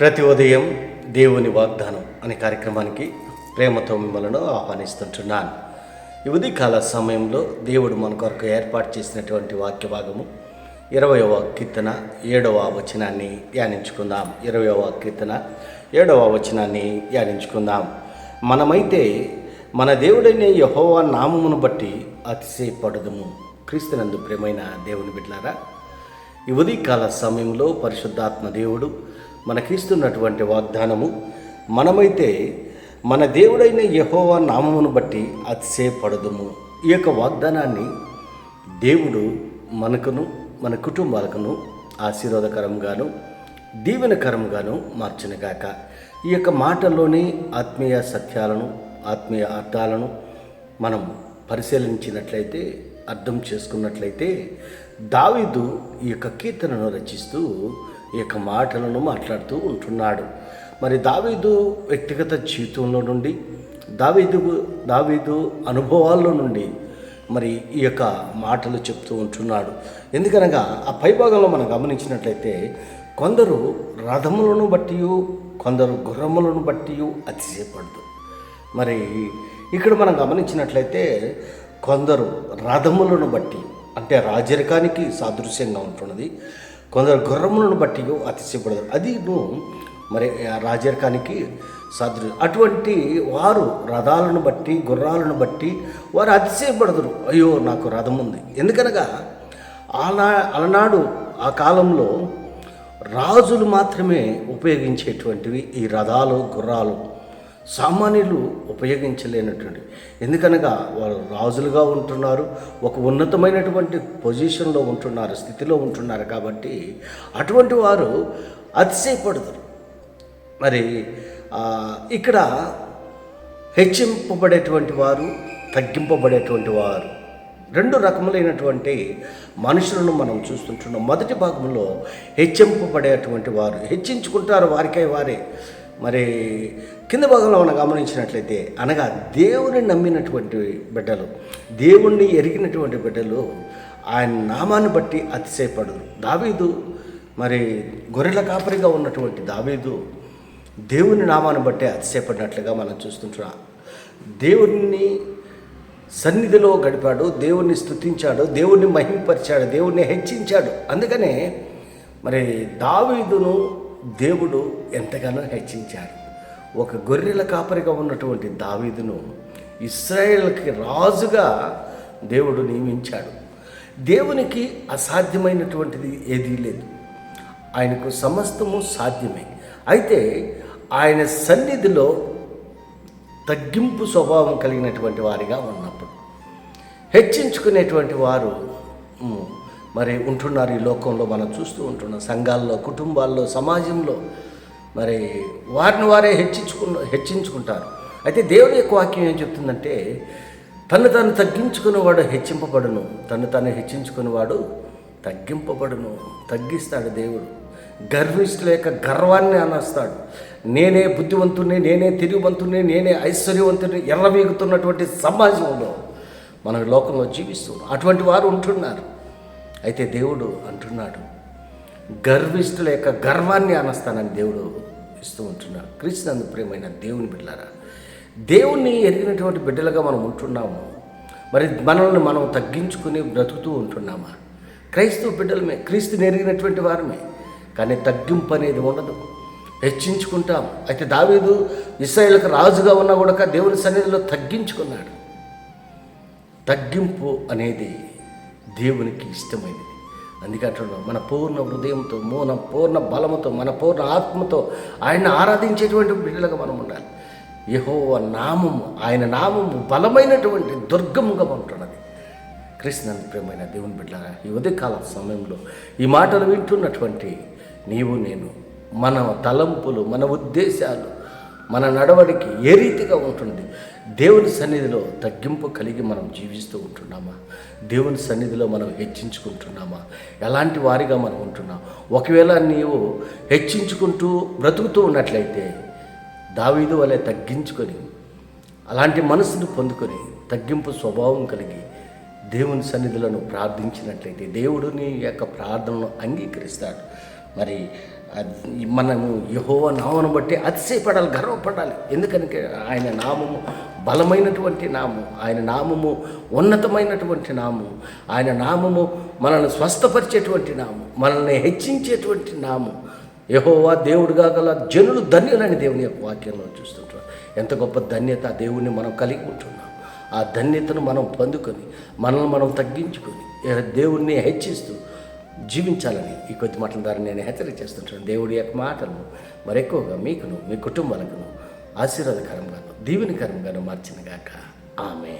ప్రతి ఉదయం దేవుని వాగ్దానం అనే కార్యక్రమానికి ప్రేమతో మిమ్మల్ని ఆహ్వానిస్తుంటున్నాను. ఈ ఉదయకాల సమయంలో దేవుడు మన కొరకు ఏర్పాటు చేసినటువంటి వాక్య భాగము ఇరవయవ కీర్తన ఏడవ వచనాన్ని ధ్యానించుకుందాం. ఇరవయవ కీర్తన ఏడవ వచనాన్ని ధ్యానించుకుందాం. మనమైతే మన దేవుడైన యహోవా నామమును బట్టి అతిశయపడదుము. క్రీస్తునందు ప్రేమైన దేవుని బిడ్లారా ఈ ఉదయకాల సమయంలో పరిశుద్ధాత్మ దేవుడు మనకిస్తున్నటువంటి వాగ్దానము. మనమైతే మన దేవుడైన యహోవా నామమును బట్టి అతిశయపడదుము. ఈ యొక్క వాగ్దానాన్ని దేవుడు మనకును మన కుటుంబాలకును ఆశీర్వాదకరంగాను దీవెనకరంగాను మార్చినగాక ఈ యొక్క మాటల్లోని ఆత్మీయ సత్యాలను ఆత్మీయ అర్థాలను మనం పరిశీలించినట్లయితే అర్థం చేసుకున్నట్లయితే దావీదు ఈ యొక్క కీర్తనను రచిస్తూ ఈ యొక్క మాటలను మాట్లాడుతూ ఉంటున్నాడు. మరి దావీదు వ్యక్తిగత జీవితంలో నుండి దావీదు దావీదు అనుభవాల్లో నుండి మరి ఈ యొక్క మాటలు చెప్తూ ఉంటున్నాడు. ఎందుకనగా ఆ పైభాగంలో మనం గమనించినట్లయితే కొందరు రథములను బట్టి కొందరు గుర్రములను బట్టి అతిశయపడదు. మరి ఇక్కడ మనం గమనించినట్లయితే కొందరు రథములను బట్టి అంటే రాజరికానికి సాదృశ్యంగా ఉంటున్నది కొందరు గుర్రములను బట్టి అతిశయపడదు. అది మరి రాజరికానికి సాదృ అటువంటి వారు రథాలను బట్టి గుర్రాలను బట్టి వారు అతిశయపడదురు. అయ్యో నాకు రథం ఉంది. ఎందుకనగా అలా అలనాడు ఆ కాలంలో రాజులు మాత్రమే ఉపయోగించేటువంటివి ఈ రథాలు గుర్రాలు. సామాన్యులు ఉపయోగించలేనటువంటి. ఎందుకనగా వారు రాజులుగా ఉంటున్నారు ఒక ఉన్నతమైనటువంటి పొజిషన్లో ఉంటున్నారు స్థితిలో ఉంటున్నారు కాబట్టి అటువంటి వారు అతిశయపడతారు. మరి ఇక్కడ హెచ్చింపబడేటువంటి వారు తగ్గింపబడేటువంటి వారు రెండు రకములైనటువంటి మనుషులను మనం చూస్తుంటున్నాం. మొదటి భాగంలో హెచ్చింపబడేటువంటి వారు హెచ్చించుకుంటారు వారికై వారే. మరి కింద భాగంలో మనం గమనించినట్లయితే అనగా దేవుని నమ్మినటువంటి బిడ్డలు దేవుణ్ణి ఎరిగినటువంటి బిడ్డలు ఆయన నామాన్ని బట్టి అతిశయపడరు దావీదు మరి గొర్రెల కాపరిగా ఉన్నటువంటి దావీదు దేవుని నామాన్ని బట్టి అతిశయపడినట్లుగా మనం చూస్తుంటున్నాం. దేవుణ్ణి సన్నిధిలో గడిపాడు దేవుణ్ణి స్థుతించాడు దేవుణ్ణి మహింపరిచాడు దేవుణ్ణి హెచ్చించాడు. అందుకనే మరి దావీదును దేవుడు ఎంతగానో హెచ్చించాడు. ఒక గొర్రెల కాపరిగా ఉన్నటువంటి దావీదును ఇస్రాయేల్కి రాజుగా దేవుడు నియమించాడు. దేవునికి అసాధ్యమైనటువంటిది ఏదీ లేదు. ఆయనకు సమస్తము సాధ్యమే. అయితే ఆయన సన్నిధిలో తగ్గింపు స్వభావం కలిగినటువంటి వారిగా ఉన్నప్పుడు హెచ్చించుకునేటువంటి వారు మరి ఉంటున్నారు ఈ లోకంలో మనం చూస్తూ ఉంటున్నాం. సంఘాల్లో కుటుంబాల్లో సమాజంలో మరి వారిని వారే హెచ్చించుకున్న హెచ్చించుకుంటారు. అయితే దేవుని యొక్క వాక్యం ఏం చెప్తుందంటే తను తను తగ్గించుకునేవాడు హెచ్చింపబడును తను తను హెచ్చించుకునేవాడు తగ్గింపబడును తగ్గిస్తాడు దేవుడు. గర్విష్ఠుల యొక్క గర్వాన్ని అనస్తాడు. నేనే బుద్ధివంతుని నేనే తిరుగువంతుని నేనే ఐశ్వర్యవంతుని ఎర్రవీగుతున్నటువంటి సమాజంలో మన లోకంలో జీవిస్తున్నాం. అటువంటి వారు ఉంటున్నారు. అయితే దేవుడు అంటున్నాడు గర్విష్ఠుల యొక్క గర్వాన్ని అనస్తానని దేవుడు ఇస్తూ ఉంటున్నాడు. క్రీస్తునందు ప్రేమైన దేవుని బిడ్డలారా దేవుణ్ణి ఎరిగినటువంటి బిడ్డలుగా మనం ఉంటున్నాము. మరి మనల్ని మనం తగ్గించుకుని బ్రతుకుతూ ఉంటున్నామా? క్రైస్తవ బిడ్డలమే క్రీస్తుని ఎరిగినటువంటి వారమే. కానీ తగ్గింపు అనేది ఉండదు. హెచ్చించుకుంటాం అయితే దావీదు ఇస్రాయేల్కి రాజుగా ఉన్నా కూడా దేవుని సన్నిధిలో తగ్గించుకున్నాడు. తగ్గింపు అనేది దేవునికి ఇష్టమైనది. అందుకంటున్నాం మన పూర్ణ హృదయంతో మన పూర్ణ బలముతో మన పూర్ణ ఆత్మతో ఆయన ఆరాధించేటువంటి బిడ్డలుగా మనం ఉండాలి. యెహోవా నామము ఆయన నామము బలమైనటువంటి దుర్గముగా ఉంటున్నది కృష్ణన్ ప్రేమైన దేవుని బిడ్డ ఈ ఉదయకాల సమయంలో ఈ మాటలు వింటున్నటువంటి నీవు నేను మన తలంపులు మన ఉద్దేశాలు మన నడవడికి ఏ రీతిగా ఉంటుంది దేవుని సన్నిధిలో తగ్గింపు కలిగి మనం జీవిస్తూ ఉంటున్నామా? దేవుని సన్నిధిలో మనం హెచ్చించుకుంటున్నామా? ఎలాంటి వారిగా మనం ఉంటున్నాం? ఒకవేళ నీవు హెచ్చించుకుంటూ బ్రతుకుతూ ఉన్నట్లయితే దావీదు వలె తగ్గించుకొని అలాంటి మనసును పొందుకొని తగ్గింపు స్వభావం కలిగి దేవుని సన్నిధులను ప్రార్థించినట్లయితే దేవుడు నీ యొక్క ప్రార్థనను అంగీకరిస్తాడు. మరి మనము యహోవ నామను బట్టి అతిశయపడాలి గర్వపడాలి. ఎందుకంటే ఆయన నామము బలమైనటువంటి నామం ఆయన నామము ఉన్నతమైనటువంటి నామము ఆయన నామము మనల్ని స్వస్థపరిచేటువంటి నామం మనల్ని హెచ్చించేటువంటి నామము. యహోవా దేవుడుగా గల జనులు ధన్యులని దేవుని యొక్క వాక్యంలో చూస్తుంటారు. ఎంత గొప్ప ధన్యత దేవుణ్ణి మనం కలిగి ఉంటున్నాం. ఆ ధన్యతను మనం పొందుకొని మనల్ని మనం తగ్గించుకొని దేవుణ్ణి హెచ్చిస్తూ జీవించాలని ఈ కొద్ది మాటల ద్వారా నేను హెచ్చరిక చేస్తుంటాను. దేవుడి యొక్క మాటలు మరెక్కువగా మీకును మీ కుటుంబాలకును ఆశీర్వాదకరంగాను దీవెనకరంగాను మార్చిన గాక. ఆమె